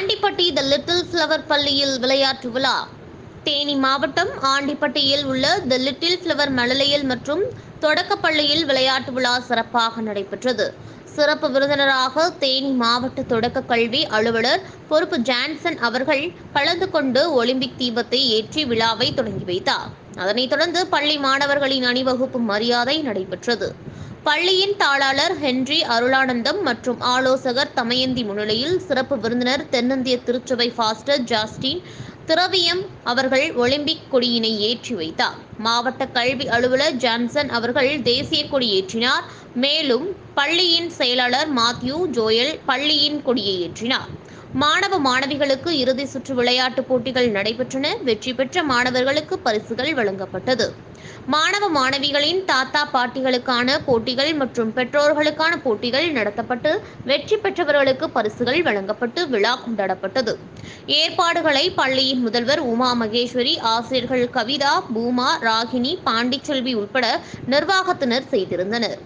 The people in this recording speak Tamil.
ஆண்டிப்பட்டி த லிட்டில் ஃப்ளவர் பள்ளியில் விளையாட்டு விழா. தேனி மாவட்டம் ஆண்டிப்பட்டியில் உள்ள த லிட்டில் ஃப்ளவர் மழலையல் மற்றும் தொடக்கப் பள்ளியில் விளையாட்டு விழா சிறப்பாக நடைபெற்றது. சிறப்பு விருந்தினராக தேனி மாவட்ட தொடக்க கல்வி அலுவலர் பொறுப்பு ஜான்சன் அவர்கள் கலந்து கொண்டு ஒலிம்பிக் தீபத்தை ஏற்றி விழாவை தொடங்கி வைத்தார். அதனைத் தொடர்ந்து பள்ளி மாணவர்களின் அணிவகுப்பு மரியாதை நடைபெற்றது. பள்ளியின் தாளாளர் ஹென்றி அருளானந்தம் மற்றும் ஆலோசகர் தமயந்தி முன்னிலையில் சிறப்பு விருந்தினர் தென்னிந்திய திருச்சபை ஃபாஸ்டர் ஜாஸ்டின் திரவியம் அவர்கள் ஒலிம்பிக் கொடியினை ஏற்றி வைத்தார். மாவட்ட கல்வி அலுவலர் ஜான்சன் அவர்கள் தேசிய கொடி ஏற்றினார். மேலும் பள்ளியின் செயலாளர் மாத்யூ ஜோயல் பள்ளியின் கொடியை ஏற்றினார். மாணவ மாணவிகளுக்கு இறுதி சுற்று விளையாட்டுப் போட்டிகள் நடைபெற்றன. வெற்றி பெற்ற மாணவர்களுக்கு பரிசுகள் வழங்கப்பட்டது. மாணவ மாணவிகளின் தாத்தா பாட்டிகளுக்கான போட்டிகள் மற்றும் பெற்றோர்களுக்கான போட்டிகள் நடத்தப்பட்டு வெற்றி பெற்றவர்களுக்கு பரிசுகள் வழங்கப்பட்டு விழா கொண்டாடப்பட்டது. ஏற்பாடுகளை பள்ளியின் முதல்வர் உமா மகேஸ்வரி ஆசிரியர்கள் கவிதா பூமா ராகினி பாண்டிச்செல்வி உட்பட நிர்வாகத்தினர் செய்திருந்தனர்.